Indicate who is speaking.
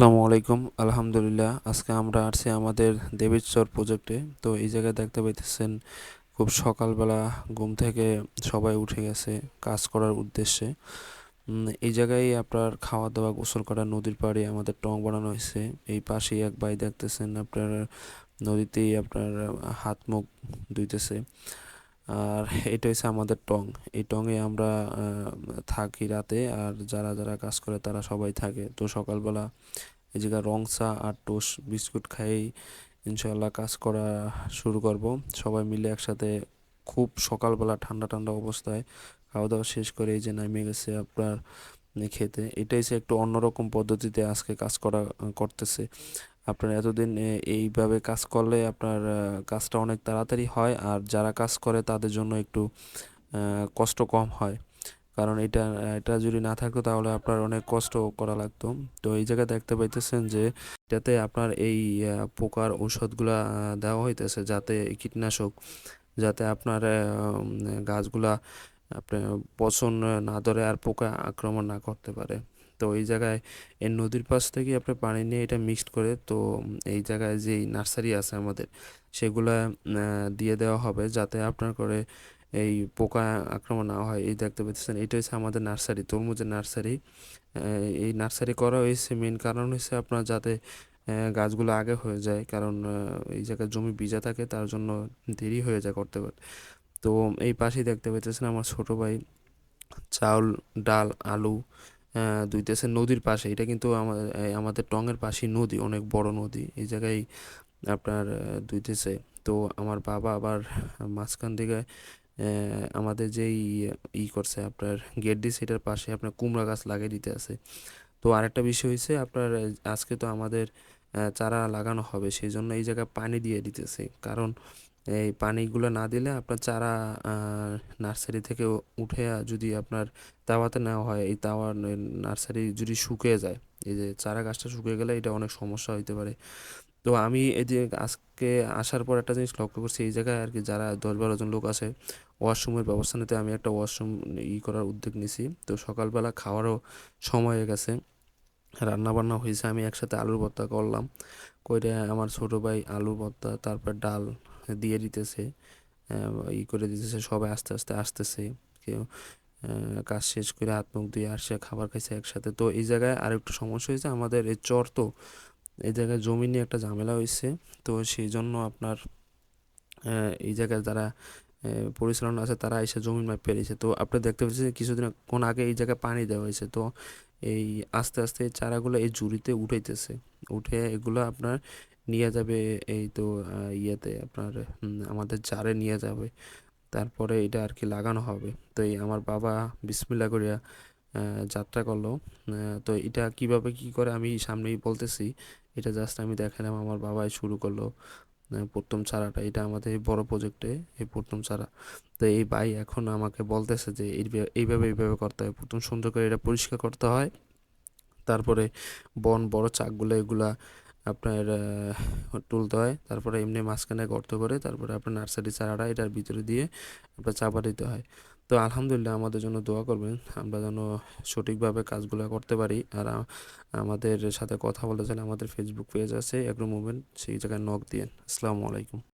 Speaker 1: আসসালামু আলাইকুম। আলহামদুলিল্লাহ, আজকে আমরা আসছি আমাদের দেবীচর প্রজেক্টে তো এই জায়গায় দেখতে পাইতেছেন, খুব সকালবেলা ঘুম থেকে সবাই উঠে গেছে কাজ করার উদ্দেশ্যে। এই জায়গায় আপনার খাওয়া দাওয়া গোসল করা, নদীর পাড়ে আমাদের টং বানানো হয়েছে। এই পাশেই এক ভাই দেখতেছেন, আপনার নদীতেই আপনার হাত মুখ ধুইতেছে। আর এটা হচ্ছে আমাদের টং। এই টংয়ে আমরা থাকি রাতে আর যারা যারা কাজ করে তারা সবাই থাকে। তো সকালবেলা এই জায়গায় রং চা আর টোস্ট, বিস্কুট খাই ইনশাল্লাহ কাজ করা শুরু করব। সবাই মিলে একসাথে খুব সকালবেলা ঠান্ডা ঠান্ডা অবস্থায় খাওয়া দাওয়া শেষ করে এই যে নামে গেছে আপনার খেতে। এটাই সে একটু অন্যরকম পদ্ধতিতে আজকে কাজ করা করতেছে। আপনার এতদিন এইভাবে কাজ করলে আপনার কাজটা অনেক তাড়াতাড়ি হয় আর যারা কাজ করে তাদের জন্য একটু কষ্ট কম হয়। কারণ এটা এটা যদি না থাকতো তাহলে আপনার অনেক কষ্ট করা লাগতো। তো এই জায়গায় দেখতে পাইতেছেন যে, এটাতে আপনার এই পোকার ঔষধগুলা দেওয়া হইতেছে যাতে কীটনাশক, যাতে আপনার গাছগুলা আপনার পচন না ধরে আর পোকা আক্রমণ না করতে পারে। তো এই জায়গায় এই নদীর পাশ থেকে আপনি পানি নিয়ে এটা মিক্সড করে তো এই জায়গায় যেই নার্সারি আছে আমাদের, সেগুলা দিয়ে দেওয়া হবে যাতে আপনার করে এই পোকা আক্রমণ না হয়। এই দেখতে পাচ্ছেন, এটা হচ্ছে আমাদের নার্সারি, তরমুজের নার্সারি। এই নার্সারি করা হয়েছে মেন কারণ হচ্ছে আপনার যাতে গাছগুলো আগে হয়ে যায়। কারণ এই জায়গায় জমি ভিজা থাকে, তার জন্য দেরি হয়ে যায় করতে পারে তো এই পাশেই দেখতে পাচ্ছেন আমার ছোট ভাই, চাউল, ডাল, আলু দুইতেছে নদীর পাশে। এটা কিন্তু আমাদের টঙের পাশেই নদী, অনেক বড় নদী। এই জায়গায় আপনার দুইতেছে। তো আমার বাবা আবার মাঝখান থেকে আমাদের যেই ই করছে আপনার গেট দিছে, এটার পাশে আপনার কুমড়া গাছ লাগিয়ে দিতে আছে। তো আরেকটা বিষয় হয়েছে আপনার আজকে তো আমাদের চারা লাগানো হবে সেই জন্য এই জায়গায় পানি দিয়ে দিতেছে। কারণ এই পানিগুলো না দিলে আপনার চারা নার্সারি থেকে উঠে যদি আপনার তাওয়াতে নেওয়া হয়, এই তাওয়া নার্সারি যদি শুকিয়ে যায়, এই যে চারা গাছটা শুকিয়ে গেলে এটা অনেক সমস্যা হইতে পারে। তো আমি এই যে আজকে আসার পর একটা জিনিস লক্ষ্য করছি, এই জায়গায় আর কি যারা দশ বারো জন লোক আছে, ওয়াশরুমের ব্যবস্থা নিতে আমি একটা ওয়াশরুম ই করার উদ্যোগ নিছি। তো সকালবেলা খাওয়ারও সময় হয়ে গেছে রান্না বান্না হয়েছে আমি একসাথে আলুর ভর্তা করলাম, কইরা আমার ছোটো ভাই আলুর ভর্তা, তারপর ডাল দিয়ে দিতেছে ই করে দিতেছে, সবাই আস্তে আস্তে আসতেছে, কেউ কাজ শেষ করে হাত মুখ দিয়ে আসছে খাবার খাইছে একসাথে। তো এই জায়গায় আরেকটু সমস্যা হয়েছে, আমাদের এই চর তো, এই জায়গায় জমি নিয়ে একটা ঝামেলা হয়েছে। তো সেই জন্য আপনার এই জায়গায় যারা পরিচালনা আছে, তারা এসে জমি মাপ পেরেছে তো আপনি দেখতে পাচ্ছেন কিছুদিন কোন আগে এই জায়গায় পানি দেওয়া হয়েছে। তো এই আস্তে আস্তে চারাগুলো এই ঝুড়িতে উঠাইতেছে। উঠে এগুলো আপনার নিয়ে যাবে এই তো ইয়েতে আপনার আমাদের জারে নিয়ে যাবে। তারপরে এটা আর কি লাগানো হবে। তো এই আমার বাবা বিসমিল্লা করিয়া যাত্রা করল। তো এটা কীভাবে কি করে আমি সামনেই বলতেছি, এটা জাস্ট আমি দেখালাম। আমার বাবাই শুরু করল প্রথম চারাটা। এটা আমাদের এই বড় প্রজেক্টে এই প্রথম চারা। তো এই ভাই এখন আমাকে বলতেছে যে এইভাবে এইভাবে এইভাবে করতে হয়। প্রথম সুন্দর করে এটা পরিষ্কার করতে হয়। তারপরে বন, বড় চাকগুলো এগুলা আপনার তুলতে হয়। তারপরে এমনি মাঝখানে গর্ত করে তারপরে আপনার নার্সারি চারাটা এটার ভিতরে দিয়ে আপনার চাপা দিতে হয়। তো আলহামদুলিল্লাহ আমাদের জন্য দোয়া করবেন, আমরা যেন সঠিকভাবে কাজগুলো করতে পারি। আর আমাদের সাথে কথা বলতে চাইলে আমাদের ফেসবুক পেজ আছে এগ্রো মুভমেন্ট সেই জায়গায় নক দিয়ে আসসালামু আলাইকুম।